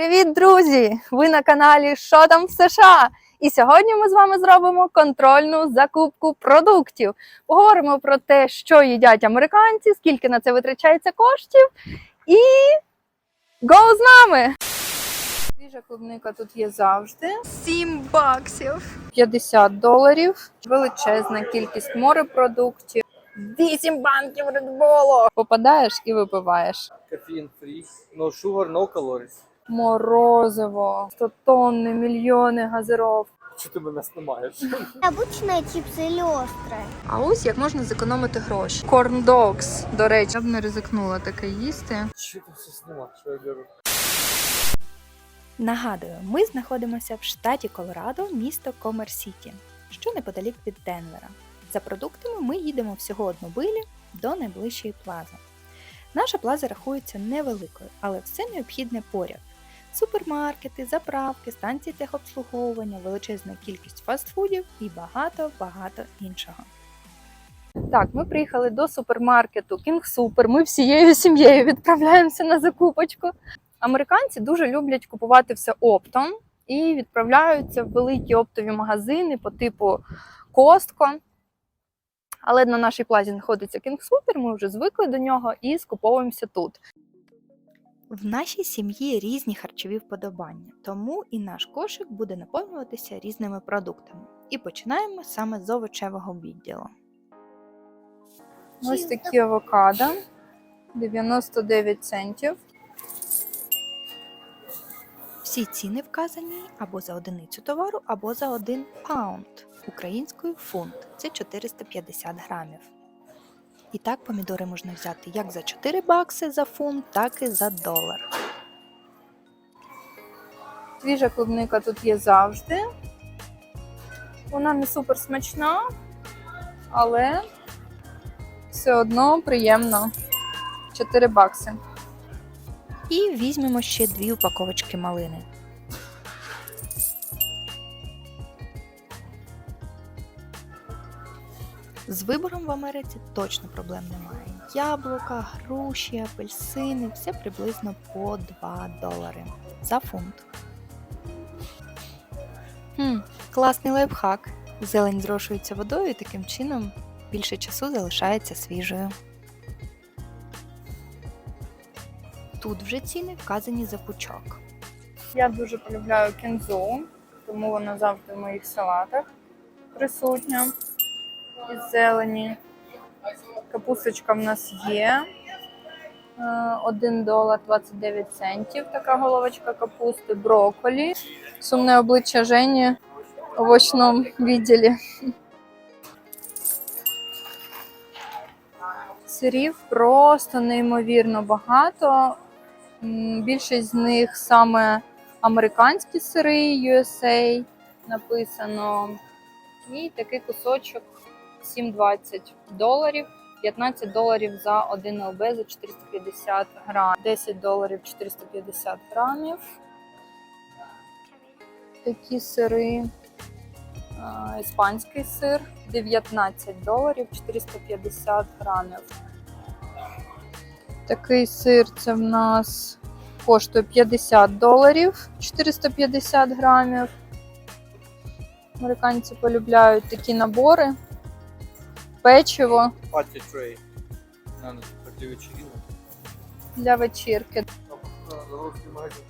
Привіт, друзі! Ви на каналі Що там в США? І сьогодні ми з вами зробимо контрольну закупку продуктів. Поговоримо про те, що їдять американці, скільки на це витрачається коштів, і го з нами! Свіжа клубника тут є завжди. 7 баксів, 50 доларів, величезна кількість морепродуктів. 8 банків редболу! Попадаєш і випиваєш. Caffeine free, no sugar, no calories Морозиво, 100 тонни, мільйони газиров. Чи ти мене знімаєш? Обычные чипсы или острые? А ось як можна зекономити гроші. Corn dogs, до речі, я б не ризикнула таке їсти. Чи ти все знімаєш, що я беру? Нагадую, ми знаходимося в штаті Колорадо, місто Комер-Сіті, що неподалік від Денвера. За продуктами ми їдемо всього одну милю до найближчої плази. Наша плаза рахується невеликою, але все необхідне поряд. Супермаркети, заправки, станції техобслуговування, величезна кількість фастфудів і багато-багато іншого. Так, ми приїхали до супермаркету King Super. Ми всією сім'єю відправляємося на закупочку. Американці дуже люблять купувати все оптом і відправляються в великі оптові магазини по типу Costco. Але на нашій плазі знаходиться King Super, ми вже звикли до нього і скуповуємося тут. В нашій сім'ї різні харчові вподобання, тому і наш кошик буде наповнюватися різними продуктами. І починаємо саме з овочевого відділу. Ось такі авокадо 99 центів. Всі ціни вказані або за одиницю товару, або за один паунд. Українською фунт це 450 грамів. І так помідори можна взяти як за 4 бакси за фунт, так і за долар. Свіжа клубника тут є завжди. Вона не супер смачна, але все одно приємно. 4 бакси. І візьмемо ще дві упаковочки малини. З вибором в Америці точно проблем немає. Яблука, груші, апельсини все приблизно по 2 долари за фунт. Хм, класний лайфхак. Зелень зрошується водою і таким чином більше часу залишається свіжою. Тут вже ціни вказані за пучок. Я дуже полюбляю кінзу, тому вона завжди в моїх салатах присутня із зелені. Капусточка в нас є. 1 долар 29 центів. Така головочка капусти, брокколі. Сумне обличчя Жені в овочному відділі. Сирів просто неймовірно багато. Більшість з них саме американські сири USA написано. І такий кусочок 7,20 доларів. 15 доларів за 1 ЛБ за 450 грам. 10 доларів 450 грамів. Такі сири. Іспанський сир 19 доларів 450 грамів. Такий сир це в нас коштує 50 доларів 450 грамів. Американці полюбляють такі набори. Печиво Паті трей. На, на такі вечеринок. для вечірки. Загрузки магазин.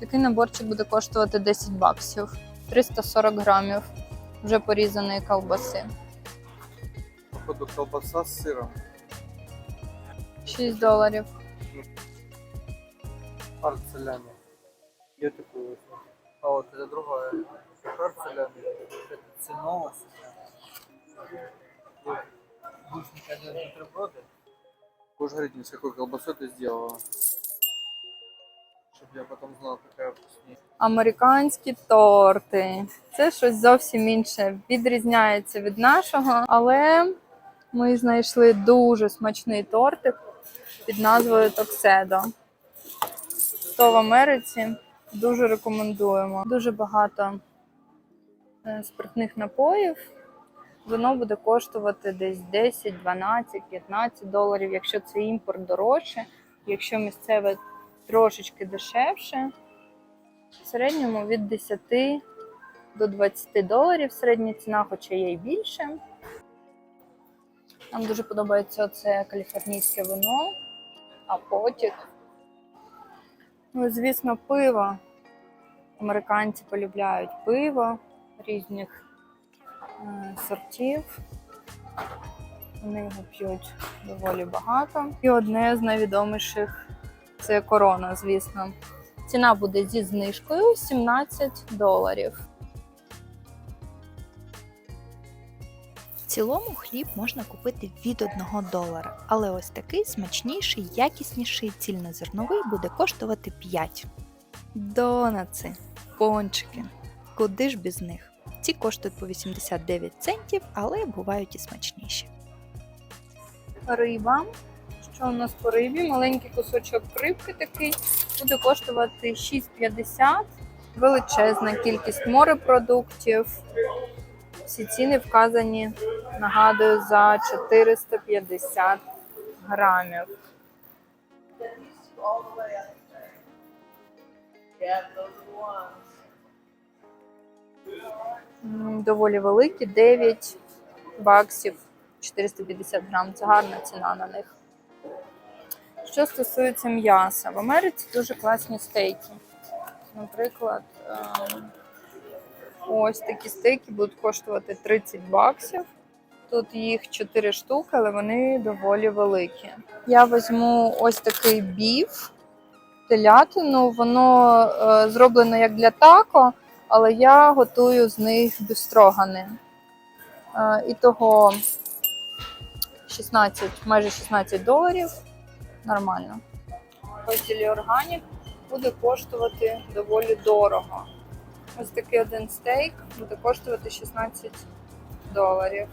Такий наборчик буде коштувати 10 баксів, 340 грамів вже порізаної колбаси. Походу колбаса з сиром. 6 доларів. Парцелями. Я такую. А вот это другая. Парцелями. Это цинос. Будешь никогда не бутерброды? Будешь говорить мне, с какой колбасой ты сделала? Чтобы я потом знал, какая вкуснее. Американські торти. Це щось зовсім інше. Відрізняється від нашого, але ми знайшли дуже смачний тортик під назвою Токседо. Хто в Америці дуже рекомендуємо. Дуже багато е, спиртних напоїв. вино буде коштувати десь 10, 12, 15 доларів, якщо це імпорт дорожче, якщо місцеве трошечки дешевше. В середньому від 10 до 20 доларів середня ціна, хоча є й більше. Нам дуже подобається це каліфорнійське вино, а потік. Ну, звісно, пиво. Американці полюбляють пиво різних е, сортів. Вони його п'ють доволі багато. І одне з найвідоміших це корона, звісно. Ціна буде зі знижкою 17 доларів. В цілому хліб можна купити від 1 долара, але ось такий смачніший, якісніший цільнозерновий буде коштувати 5. Донаци, пончики. Куди ж без них? Ці коштують по 89 центів, але бувають і смачніші. Риба. Що у нас по рибі? Маленький кусочок рибки такий буде коштувати 6,50. Величезна кількість морепродуктів. Всі ціни вказані, нагадую, за 450 грамів. М, Доволі великі, 9 баксів 450 грам. Це гарна ціна на них. Що стосується м'яса, в Америці дуже класні стейки. Наприклад, ем, ось такі стейки будуть коштувати 30 баксів. Тут їх 4 штуки, але вони доволі великі. Я візьму ось такий біф, телятину. Воно е, зроблено як для тако, але я готую з них бюстрогани. Е, і того 16, майже 16 доларів. Нормально. Розділі органік буде коштувати доволі дорого. Ось такий один стейк буде коштувати 16 доларів.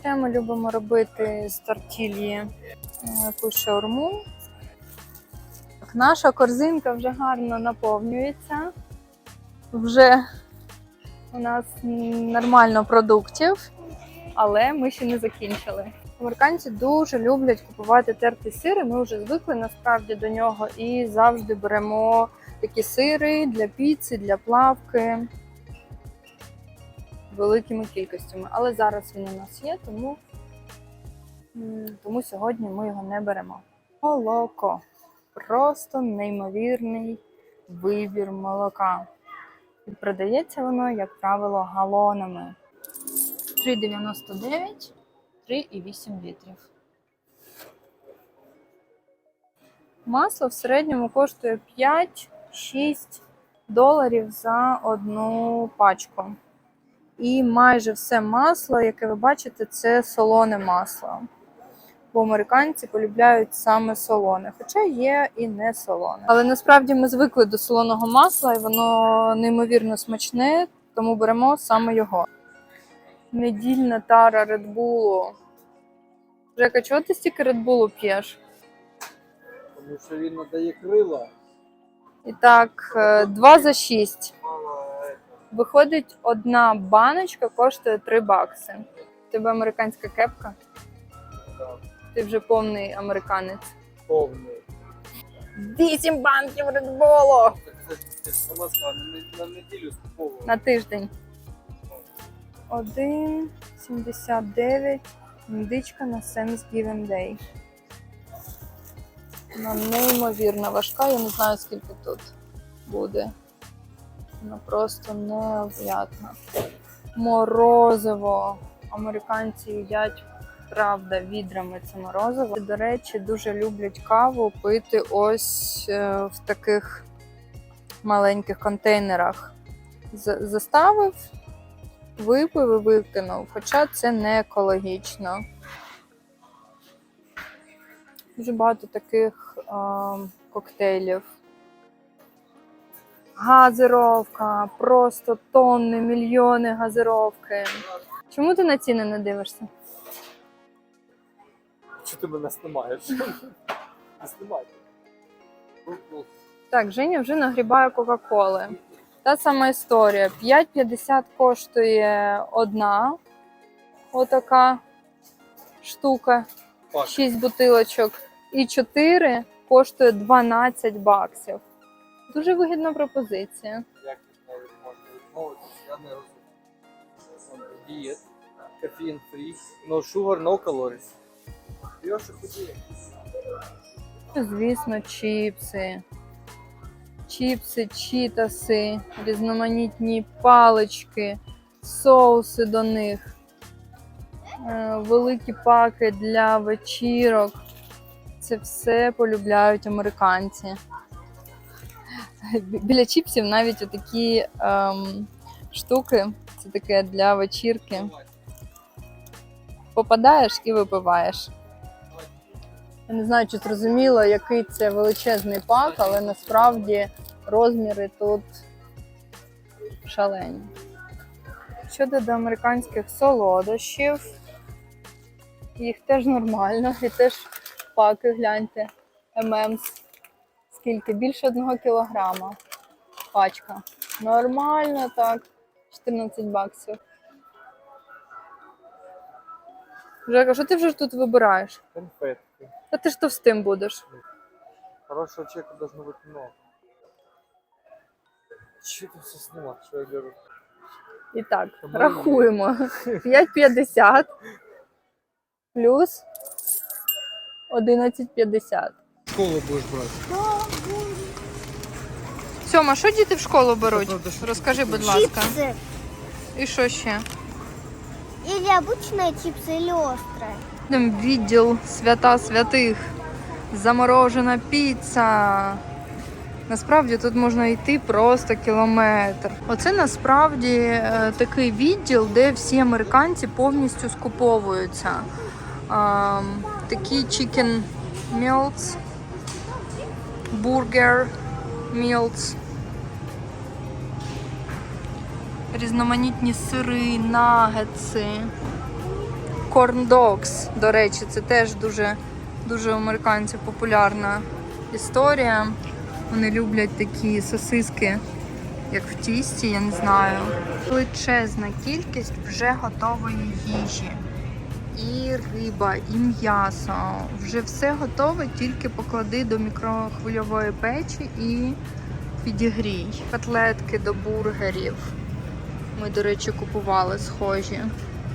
Ще ми любимо робити з тортільї е, якусь шаурму. Наша корзинка вже гарно наповнюється. Вже у нас нормально продуктів, але ми ще не закінчили. Американці дуже люблять купувати тертий сир, і ми вже звикли насправді до нього і завжди беремо такі сири для піци, для плавки великими кількостями. Але зараз він у нас є, тому, тому сьогодні ми його не беремо. Молоко. Просто неймовірний вибір молока. І продається воно, як правило, галонами. 3,99, 3,8 літрів. Масло в середньому коштує 5-6 доларів за одну пачку. І майже все масло, яке ви бачите, це солоне масло. Бо американці полюбляють саме солоне, хоча є і не солоне. Але насправді ми звикли до солоного масла, і воно неймовірно смачне, тому беремо саме його. Недільна тара Редбулу. Жека, чого ти стільки Редбулу п'єш? Тому що він надає крила. І так, 2 за 6. Е, Виходить, одна баночка коштує 3 бакси. У тебе американська кепка? так, Ти вже повний американець. повний. 8 банків це ж сама сказала, на, на неділю скуповував. На тиждень. 1,79 індичка на Thanksgiving Day. Вона неймовірно важка, я не знаю, скільки тут буде. Вона просто необ'ятна. Морозиво. Американці їдять, правда, відрами це морозиво. До речі, дуже люблять каву пити ось е, в таких маленьких контейнерах. Заставив, випив і викинув, хоча це не екологічно. Дуже багато таких е, коктейлів. Газировка, просто тонни, мільйони газировки. Чому ти на ціни не дивишся? Чи ти мене знімаєш? Не знімай. Так, Женя вже нагрібає Кока-Коли. Та сама історія. 5,50 коштує одна. Отака штука. Пак. 6 бутилочок. І 4 коштує 12 баксів. Дуже вигідна пропозиція. Як навіть можна відмовитися, я не розумію. Дієт, кофеїн фрі, no sugar, no calories. Звісно, чіпси. Чіпси, чітаси, різноманітні палички, соуси до них, е, великі паки для вечірок. Це все полюбляють американці. Біля чіпсів навіть такі ем, штуки. Це таке для вечірки. Попадаєш і випиваєш. Я не знаю, чи зрозуміло, який це величезний пак, але насправді розміри тут шалені. Щодо до американських солодощів, їх теж нормально, і теж паки, гляньте, ММС. Скільки? Більше одного кілограма пачка. Нормально так. 14 баксів. Жека, що ти вже тут вибираєш? Конфетки. Та ти ж товстим будеш. Хорошего человека должно быть много. Че ты все снимал? Что я говорю? І так, Та мої. рахуємо. 5,50 плюс 11,50. Школу будешь брать. Сьома, що діти в школу беруть? правда, що Розкажи, будь ласка. Чипсы. І що ще? Или обычные чипсы, или острые. В відділ свята святих. Заморожена піца. Насправді тут можна йти просто кілометр. Оце насправді е, такий відділ, де всі американці повністю скуповуються. Ем, такі chicken meals, burger meals. Різноманітні сири, нагетси. Corn dogs, до речі, це теж дуже, дуже американців популярна історія. Вони люблять такі сосиски, як в тісті, я не знаю. Величезна кількість вже готової їжі. І риба, і м'ясо. Вже все готове, тільки поклади до мікрохвильової печі і підігрій. Котлетки до бургерів. Ми, до речі, купували схожі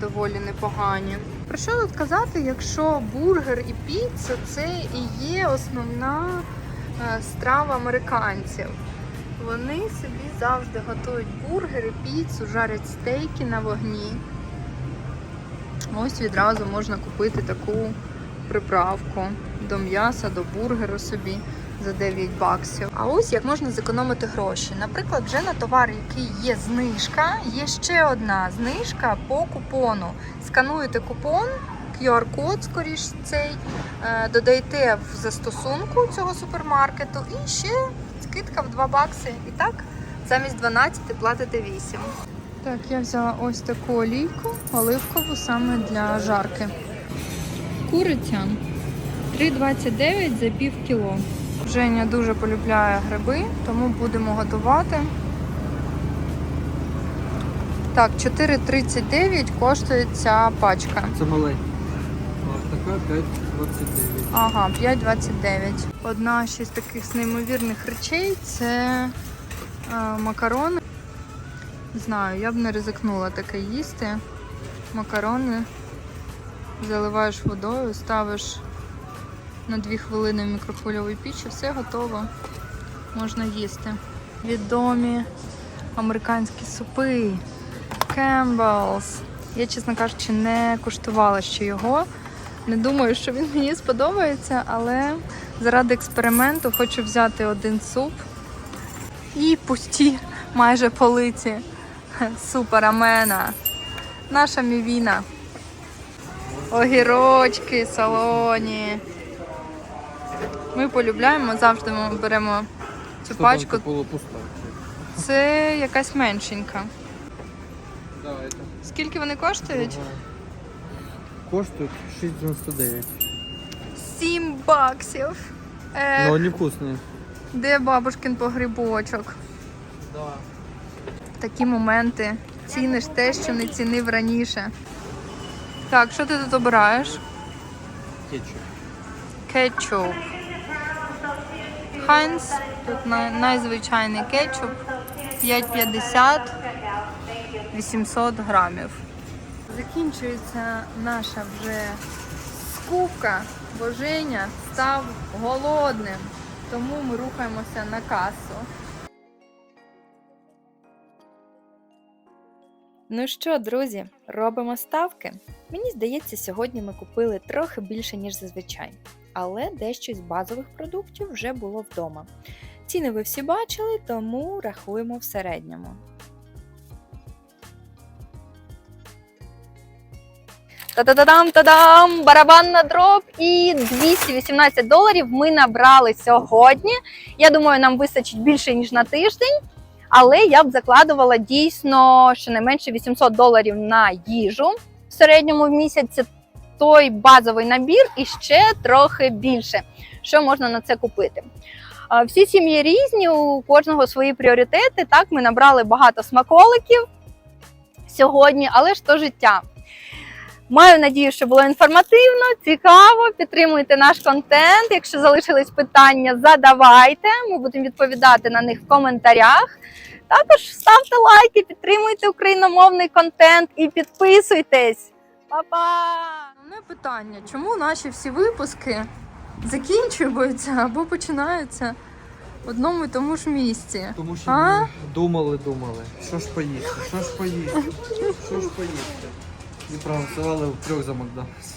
доволі непогані. Про що тут казати, якщо бургер і піца це і є основна е, страва американців. Вони собі завжди готують бургери, піцу, жарять стейки на вогні. Ось відразу можна купити таку приправку до м'яса, до бургеру собі за 9 баксів. А ось як можна зекономити гроші. Наприклад, вже на товар, який є знижка, є ще одна знижка по купону. Скануєте купон, QR-код, скоріш цей, е, додаєте в застосунку цього супермаркету і ще скидка в 2 бакси. І так, замість 12 платите 8. Так, я взяла ось таку олійку оливкову саме для жарки. Куриця 3,29 за пів кіло. Женя дуже полюбляє гриби, тому будемо готувати. Так, 4,39 коштує ця пачка. Це. Ось така 5,29. Ага, 5,29. Одна ще з таких з неймовірних речей це е, макарони. Не знаю, я б не ризикнула таке їсти. Макарони заливаєш водою, ставиш на 2 хвилини в мікрохвильову піч і все готово. Можна їсти. Відомі американські супи. Campbell's. Я, чесно кажучи, не куштувала ще його. Не думаю, що він мені сподобається, але заради експерименту хочу взяти один суп і пусті майже полиці суперамена. Наша мівіна. Огірочки, солоні. Ми полюбляємо, завжди ми беремо цю пачку. полупуста. Це якась меншенька. Да, это Скільки вони коштують? Коштует 6,99. 7 баксів. Е, Но они вкусные. де бабушкин погрібочок? Да. Такі моменти. Ціниш те, що не цінив раніше. Так, що ти тут обираєш? Кетчуп. Кетчуп. Хайнс. Тут найзвичайний кетчуп. 5,50 800 грамів. Закінчується наша вже скупка, бо Женя став голодним. Тому ми рухаємося на касу. Ну що, друзі, робимо ставки. Мені здається, сьогодні ми купили трохи більше, ніж зазвичай, але дещо з базових продуктів вже було вдома. Ціни ви всі бачили, тому рахуємо в середньому. Та-да-да-дам, та-дам! Барабан на дроб і 218 доларів ми набрали сьогодні. Я думаю, нам вистачить більше ніж на тиждень. Але я б закладувала дійсно щонайменше 800 доларів на їжу в середньому в місяць. Той базовий набір і ще трохи більше. Що можна на це купити? Всі сім'ї різні, у кожного свої пріоритети. Так, ми набрали багато смаколиків сьогодні, але ж то життя. Маю надію, що було інформативно, цікаво. Підтримуйте наш контент. Якщо залишились питання, задавайте. Ми будемо відповідати на них в коментарях. Також ставте лайки, підтримуйте україномовний контент і підписуйтесь. Па-па! Головне питання: чому наші всі випуски закінчуються або починаються в одному і тому ж місці? Тому що А? ми думали, думали. Що ж поїсти? Що ж поїсти? Що ж поїсти? І проголосували в трьох за Макдональдс.